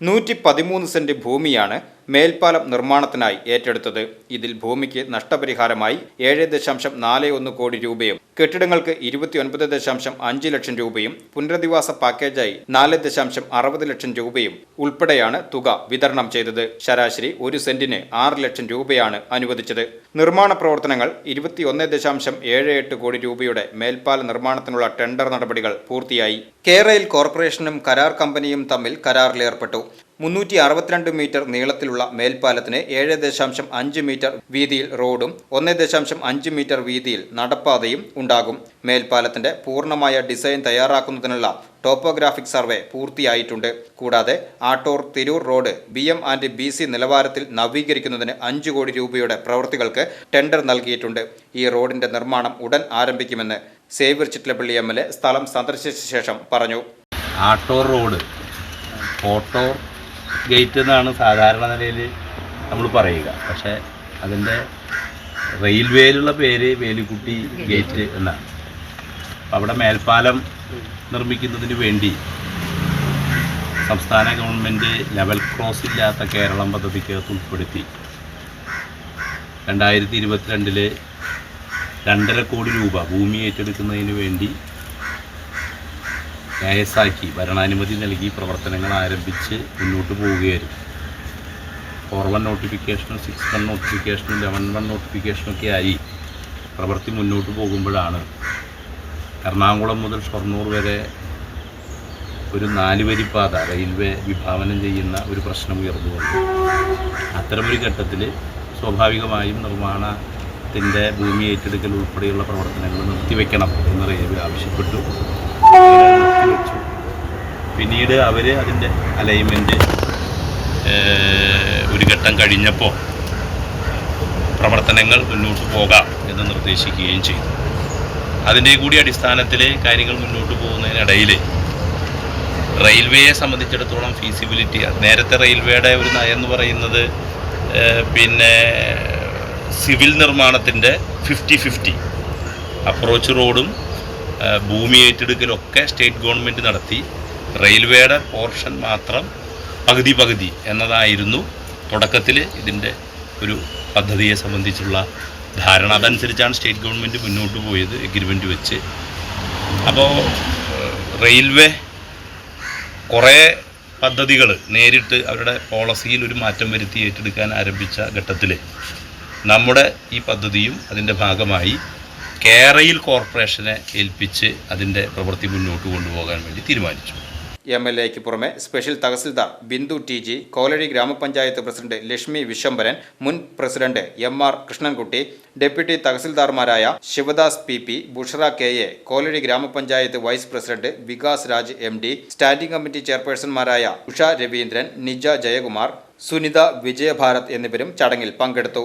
നൂറ്റി പതിമൂന്ന് സെന്റ് ഭൂമിയാണ് മേൽപ്പാലം നിർമ്മാണത്തിനായി ഏറ്റെടുത്തത്. ഇതിൽ ഭൂമിക്ക് നഷ്ടപരിഹാരമായി ഏഴ് ദശാംശം നാല് ഒന്ന് കോടി രൂപയും കെട്ടിടങ്ങൾക്ക് ഇരുപത്തിയൊൻപത് ദശാംശം അഞ്ച് ലക്ഷം രൂപയും പുനരധിവാസ പാക്കേജായി നാല് ദശാംശം അറുപത് ലക്ഷം രൂപയും ഉൾപ്പെടെയാണ് തുക വിതരണം ചെയ്തത്. ശരാശരി ഒരു സെന്റിന് ആറ് ലക്ഷം രൂപയാണ് അനുവദിച്ചത്. നിർമ്മാണ പ്രവർത്തനങ്ങൾ ഇരുപത്തിയൊന്ന് ദശാംശം ഏഴ് എട്ട് കോടി രൂപയുടെ മേൽപ്പാല നിർമ്മാണത്തിനുള്ള ടെൻഡർ നടപടികൾ പൂർത്തിയായി. കേരയിൽ കോർപ്പറേഷനും കരാർ കമ്പനിയും തമ്മിൽ കരാറിലേർപ്പെട്ടു. മുന്നൂറ്റി അറുപത്തിരണ്ട് മീറ്റർ നീളത്തിലുള്ള മേൽപ്പാലത്തിന് ഏഴ് ദശാംശം അഞ്ച് മീറ്റർ വീതിയിൽ റോഡും ഒന്ന് ദശാംശം അഞ്ച് മീറ്റർ വീതിയിൽ നടപ്പാതയും ഉണ്ടാകും. മേൽപ്പാലത്തിന്റെ പൂർണമായ ഡിസൈൻ തയ്യാറാക്കുന്നതിനുള്ള ടോപ്പോഗ്രാഫിക് സർവേ പൂർത്തിയായിട്ടുണ്ട്. കൂടാതെ Attoor Tirur road B M and B C നിലവാരത്തിൽ നവീകരിക്കുന്നതിന് അഞ്ച് കോടി രൂപയുടെ പ്രവൃത്തികൾക്ക് ടെൻഡർ നൽകിയിട്ടുണ്ട്. ഈ റോഡിന്റെ നിർമ്മാണം ഉടൻ ആരംഭിക്കുമെന്ന് Xavier Chittilappilly M L A സ്ഥലം സന്ദർശിച്ച ശേഷം പറഞ്ഞു. ആട്ടോർ റോഡ് ഓട്ടോ ഗേറ്റ് എന്നാണ് സാധാരണ നിലയിൽ നമ്മൾ പറയുക. പക്ഷേ അതിന്റെ റെയിൽവേയിലുള്ള പേര് വേലിക്കുട്ടി ഗേറ്റ് എന്നാണ്. അവിടെ മേൽപ്പാലം നിർമ്മിക്കുന്നതിന് വേണ്ടി സംസ്ഥാന ഗവൺമെന്റ് ലെവൽ ക്രോസ് ഇല്ലാത്ത കേരളം പദ്ധതിക്കകത്ത് ഉൾപ്പെടുത്തി. രണ്ടായിരത്തി ഇരുപത്തിരണ്ടിൽ രണ്ടര കോടി രൂപ ഭൂമി ഏറ്റെടുക്കുന്നതിന് വേണ്ടി കേസാക്കി ഭരണാനുമതി നൽകി പ്രവർത്തനങ്ങൾ ആരംഭിച്ച് മുന്നോട്ട് പോവുകയായിരുന്നു. ഫോർ വൺ നോട്ടിഫിക്കേഷനും സിക്സ് വൺ നോട്ടിഫിക്കേഷനും ലെവൻ വൺ നോട്ടിഫിക്കേഷനൊക്കെ ആയി പ്രവൃത്തി മുന്നോട്ട് പോകുമ്പോഴാണ് എറണാകുളം മുതൽ ഷൊർണൂർ വരെ ഒരു നാലുവരിപ്പാത റെയിൽവേ വിഭാവനം ചെയ്യുന്ന ഒരു പ്രശ്നം ഉയർന്നു വന്നു. അത്തരമൊരു ഘട്ടത്തിൽ സ്വാഭാവികമായും നിർമ്മാണത്തിന്റെ ഭൂമി ഏറ്റെടുക്കൽ ഉൾപ്പെടെയുള്ള പ്രവർത്തനങ്ങൾ നിർത്തിവെക്കണം എന്ന് റെയിൽവേ ആവശ്യപ്പെട്ടു. പിന്നീട് അവർ അതിന്റെ അലൈൻമെന്റ് ഒരു ഘട്ടം കഴിഞ്ഞപ്പോൾ പ്രവർത്തനങ്ങൾ മുന്നോട്ട് പോകാം എന്ന് നിർദ്ദേശിക്കുകയും ചെയ്തു. അതിന്റെ കൂടി അടിസ്ഥാനത്തിൽ കാര്യങ്ങൾ മുന്നോട്ട് പോകുന്നതിനിടയിൽ റെയിൽവേയെ സംബന്ധിച്ചിടത്തോളം ഫീസിബിലിറ്റി നേരത്തെ റെയിൽവേയുടെ ഒരു നയം എന്ന് പറയുന്നത് പിന്നെ സിവിൽ നിർമ്മാണത്തിന്റെ ഫിഫ്റ്റി ഫിഫ്റ്റി അപ്രോച്ച് റോഡും ഭൂമി ഏറ്റെടുക്കലൊക്കെ സ്റ്റേറ്റ് ഗവൺമെന്റ് നടത്തി. റെയിൽവേയുടെ പോർഷൻ മാത്രം പകുതി പകുതി എന്നതായിരുന്നു തുടക്കത്തിൽ ഇതിന്റെ ഒരു പദ്ധതിയെ സംബന്ധിച്ചുള്ള ധാരണ. അതനുസരിച്ചാണ് സ്റ്റേറ്റ് ഗവൺമെന്റ് മുന്നോട്ട് പോയത് എഗ്രിമെന്റ് വെച്ച്. അപ്പോൾ റെയിൽവേ കുറേ പദ്ധതികൾ നേരിട്ട് അവരുടെ പോളിസിയിൽ ഒരു മാറ്റം വരുത്തി ഏറ്റെടുക്കാൻ ആരംഭിച്ച ഘട്ടത്തിൽ നമ്മുടെ ഈ പദ്ധതിയും അതിന്റെ ഭാഗമായി കേരയിൽ കോർപ്പറേഷനെ ഏൽപ്പിച്ച് അതിന്റെ പ്രവൃത്തി മുന്നോട്ട് കൊണ്ടുപോകാൻ വേണ്ടി തീരുമാനിച്ചു. എം എൽ എക്ക് പുറമെ special tahsildar Bindu T G Kolazhi ഗ്രാമപഞ്ചായത്ത് പ്രസിഡന്റ് ലക്ഷ്മി വിശ്വംബരൻ മുൻ president M R Krishnankutty deputy തഹസിൽദാർമാരായ Sivadas P P Bushara K A Kolazhi ഗ്രാമപഞ്ചായത്ത് vice president Vikas Raj M D standing committee ചെയർപേഴ്സൺമാരായ Usha Raveendran Nija Jayakumar Sunitha Vijayabharath എന്നിവരും ചടങ്ങിൽ പങ്കെടുത്തു.